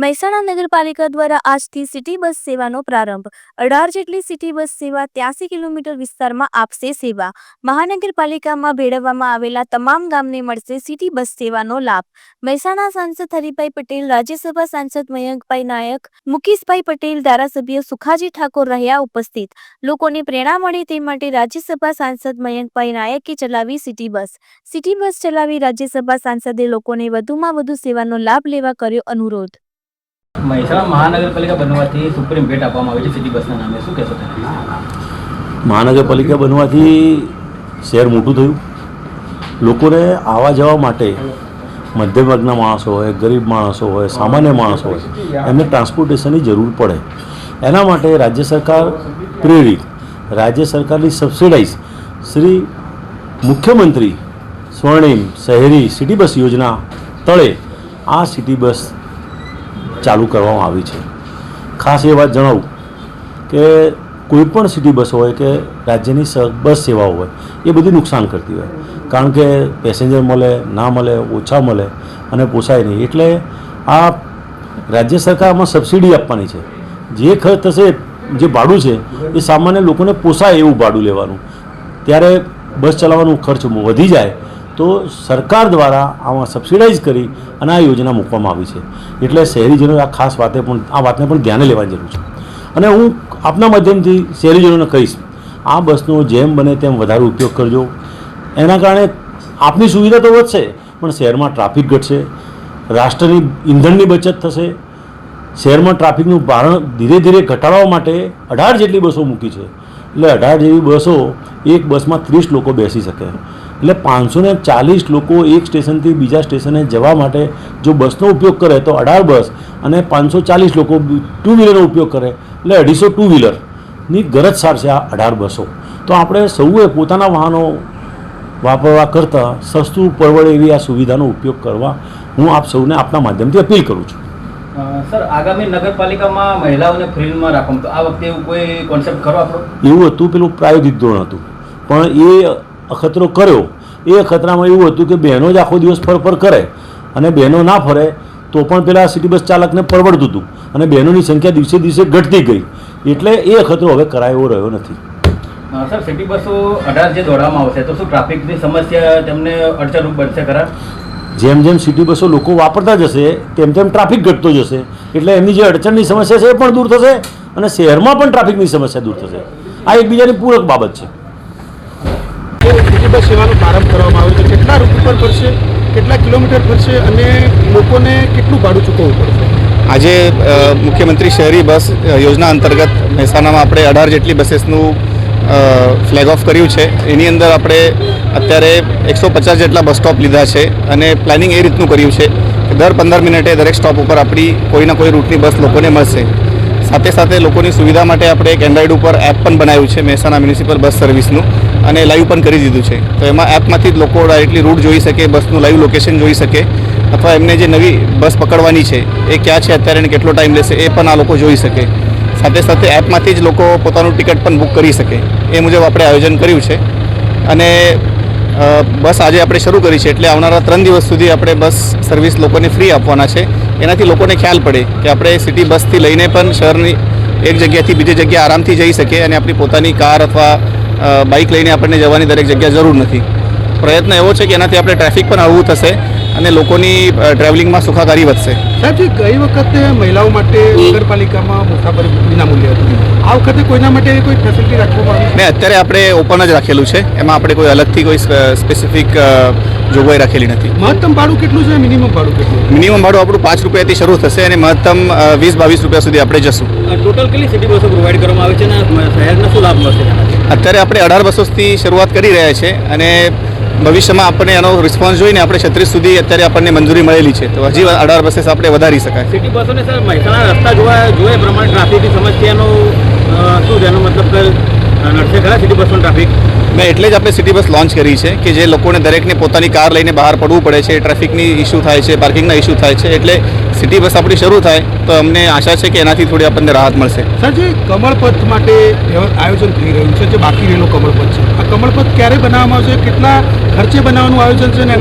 મહેસાણા નગરપાલિકા દ્વારા આજથી સિટી બસ સેવાનો પ્રારંભ. અઢાર જેટલી સિટી બસ સેવા ત્યાસી કિલોમીટર વિસ્તારમાં આપશે સેવા. મહાનગરપાલિકામાં ભેળવવામાં આવેલા તમામ ગામને મળશે સિટી બસ સેવાનો લાભ. મહેસાણા સાંસદ હરિભાઈ પટેલ, રાજ્યસભા સાંસદ મયંકભાઈ નાયક, મુકેશભાઈ પટેલ, ધારાસભ્ય સુખાજી ઠાકોર રહ્યા ઉપસ્થિત. લોકોને પ્રેરણા મળે તે માટે રાજ્યસભા સાંસદ મયંકભાઈ નાયકે ચલાવી સિટી બસ. સિટી બસ ચલાવી રાજ્યસભા સાંસદે લોકોને વધુમાં વધુ સેવાનો લાભ લેવા કર્યો અનુરોધ. મહાનગરપાલિકા બનવાથી મહાનગરપાલિકા બનવાથી શહેર મોટું થયું. લોકોને આવવા જવા માટે મધ્યમ વર્ગના માણસો હોય, ગરીબ માણસો હોય, સામાન્ય માણસો હોય, એમને ટ્રાન્સપોર્ટેશનની જરૂર પડે. એના માટે રાજ્ય સરકાર પ્રેરિત, રાજ્ય સરકારની સબસિડાઇઝ શ્રી મુખ્યમંત્રી સ્વર્ણિમ શહેરી સિટી બસ યોજના તળે આ સિટી બસ ચાલુ કરવામાં આવી છે. ખાસ એ વાત જણાવું કે કોઈ પણ સિટી બસ હોય કે રાજ્યની બસ સેવાઓ હોય, એ બધી નુકસાન કરતી હોય. કારણ કે પેસેન્જર મળે, ના મળે, ઓછા મળે અને પોસાય નહીં. એટલે આ રાજ્ય સરકારમાં સબસિડી આપવાની છે. જે ખર્ચ થશે, જે ભાડું છે, એ સામાન્ય લોકોને પોસાય એવું ભાડું લેવાનું. ત્યારે બસ ચલાવવાનો ખર્ચ વધી જાય તો સરકાર દ્વારા આમાં સબસિડાઇઝ કરી અને આ યોજના મૂકવામાં આવી છે. એટલે શહેરીજનો આ ખાસ વાતે પણ, આ વાતને પણ ધ્યાને લેવાની જરૂર છે. અને હું આપના માધ્યમથી શહેરીજનોને કહીશ, આ બસનો જેમ બને તેમ વધારે ઉપયોગ કરજો. એના કારણે આપની સુવિધા તો વધશે, પણ શહેરમાં ટ્રાફિક ઘટશે, રાષ્ટ્રની ઈંધણની બચત થશે, શહેરમાં ટ્રાફિકનું ભારણ ધીરે ધીરે ઘટાડવા માટે અઢાર જેટલી બસો મૂકી છે. એટલે અઢાર જેવી બસો એક બસમાં ત્રીસ લોકો બેસી શકે. એટલે પાંચસો ને ચાલીસ લોકો એક સ્ટેશનથી બીજા સ્ટેશને જવા માટે જો બસનો ઉપયોગ કરે તો અઢાર બસ અને પાંચસો ચાલીસ લોકો ટુ વ્હીલરનો ઉપયોગ કરે એટલે અઢીસો ટુ વ્હીલરની ગરજ સાર છે આ અઢાર બસો. તો આપણે સૌએ પોતાના વાહનો વાપરવા કરતાં સસ્તું પરવડે એવી આ સુવિધાનો ઉપયોગ કરવા હું આપ સૌને આપના માધ્યમથી અપીલ કરું છું. સર આગામી નગરપાલિકામાં મહિલાઓને ફ્રીમાં રાખવાનું તો આ વખતે એવું કોઈ કોન્સેપ્ટ ખરો આપણો? એવું હતું પેલું પ્રાયોગિક ધોરણ હતું. પણ એ અખતરો કર્યો. એ અખતરામાં એવું હતું કે બહેનો જ આખો દિવસ ફર ફર કરે અને બહેનો ના ફરે તો પણ પેલા સિટી બસ ચાલકને પરવડતું હતું અને બહેનોની સંખ્યા દિવસે દિવસે ઘટતી ગઈ. એટલે એ અખતરો હવે કરાય એવો રહ્યો નથી. સર સિટી બસો અઢાર જે દોડવામાં આવશે તો શું ટ્રાફિકની સમસ્યા તેમને અડચણરૂપ બનશે ખરા? જેમ જેમ સિટી બસો લોકો વાપરતા જશે તેમ તેમ ટ્રાફિક ઘટતો જશે. એટલે એમની જે અડચણની સમસ્યા છે એ પણ દૂર થશે અને શહેરમાં પણ ટ્રાફિકની સમસ્યા દૂર થશે. આ એકબીજાની પૂરક બાબત છે. બસ સેવાનો પ્રારંભ કરવામાં આવ્યો છે. કેટલા રૂટ ઉપર પડશે કેટલા કિલોમીટર પડશે અને લોકોને કેટલું ભાડું ચૂકવવું પડશે? આજે મુખ્યમંત્રી શહેરી બસ યોજના અંતર્ગત મહેસાણામાં આપણે અઢાર જેટલી બસીસનું ફ્લેગ ઓફ કર્યું છે. એની અંદર આપણે અત્યારે એકસો પચાસ જેટલા બસ સ્ટોપ લીધા છે અને પ્લાનિંગ એ રીતનું કર્યું છે કે દર પંદર મિનિટે દરેક સ્ટોપ ઉપર આપણી કોઈના કોઈ રૂટની બસ લોકોને મળશે. સાથે સાથે લોકોની સુવિધા માટે આપણે એક એન્ડ્રોઈડ ઉપર એપ પણ બનાવ્યું છે, મહેસાણા મ્યુનિસિપલ બસ સર્વિસનું અને લાઈવ પણ કરી દીધું છે. તો એમાં એપમાંથી જ લોકો ડાયરેક્ટલી રૂટ જોઈ શકે બસનું લાઈવ લોકેશન જોઈ શકે, અથવા એમને જે નવી બસ પકડવાની છે, એ ક્યાં છે અત્યારે કેટલો ટાઈમ લેશે, એ પણ આ લોકો જોઈ શકે. સાથે સાથે એપમાંથી જ લોકો પોતાનું ટિકિટ પણ બુક કરી શકે. એ મુજબ આપણે આયોજન કર્યું છે. અને બસ આજે આપણે શરૂ કરી છે, એટલે આવનારા ત્રણ દિવસ સુધી આપણે બસ સર્વિસ લોકોને ફ્રી આપવાના છે. એનાથી લોકોને ખ્યાલ પડે કે આપણે સિટી બસથી લઈને પણ શહેરની એક જગ્યાથી બીજી જગ્યાએ આરામથી જઈ શકીએ અને આપણી પોતાની કાર અથવા બાઇક લઈને આપણને જવાની દરેક જગ્યા જરૂર નથી. પ્રયત્ન એવો છે કે એનાથી આપણે ટ્રાફિક પણ હળવું થશે અને લોકોની ટ્રાવેલિંગમાં સુખાકારી વધશે. સાહેબજી ગઈ વખતે મહિલાઓ માટે નગરપાલિકામાં મુસાફરી વિનામૂલ્ય હતી. આ વખતે કોઈના માટે કોઈ ફેસિલિટી રાખવામાં આવી? નહીં અત્યારે આપણે ઓપન જ રાખેલું છે. એમાં આપણે કોઈ અલગથી કોઈ સ્પેસિફિક જોગવાઈ રાખેલી નથી. મહત્તમ ભાડું કેટલું છે? મિનિમમ ભાડું કેટલું મિનિમમ ભાડું આપણું પાંચ રૂપિયાથી શરૂ થશે અને મહત્તમ વીસ બાવીસ રૂપિયા સુધી આપણે જશું. ટોટલ કેટલી સિટી બસો પ્રોવાઈડ કરવામાં આવે છે અને શહેરને શું લાભ મળશે અત્યારે આપણે અઢાર બસોથી શરૂઆત કરી રહ્યા છે અને ભવિષ્યમાં આપણને એનો રિસ્પોન્સ જોઈને આપણે છત્રીસ સુધી અત્યારે આપણને મંજૂરી મળેલી છે. તો હજી અઢાર બસીસ આપણે વધારી શકાય. સિટી બસોને સર, મહેસાણા રસ્તા જોવા જોઈએ, પ્રમાણે ટ્રાફિકની સમસ્યાનો શું એનો મતલબ નડશે ખરા સિટી બસનો ટ્રાફિક મેં એટલે જ આપણે સિટી બસ લોન્ચ કરી છે કે જે લોકોને દરેકને પોતાની કાર લઈને બહાર પડવું પડે છે, ટ્રાફિકની ઇસ્યુ થાય છે પાર્કિંગના ઇસ્યુ થાય છે, એટલે સિટી બસ આપણી શરૂ થાય તો અમને આશા છે કે એનાથી થોડી આપણને રાહત મળશે. સર, જે કમળપથ માટે આયોજન થઈ રહ્યું છે, જે બાકી રહેલો કમળપથ છે, આ કમળપથ ક્યારે બનાવવામાં આવશે? કેટલા ખર્ચે બનાવવાનું આયોજન છે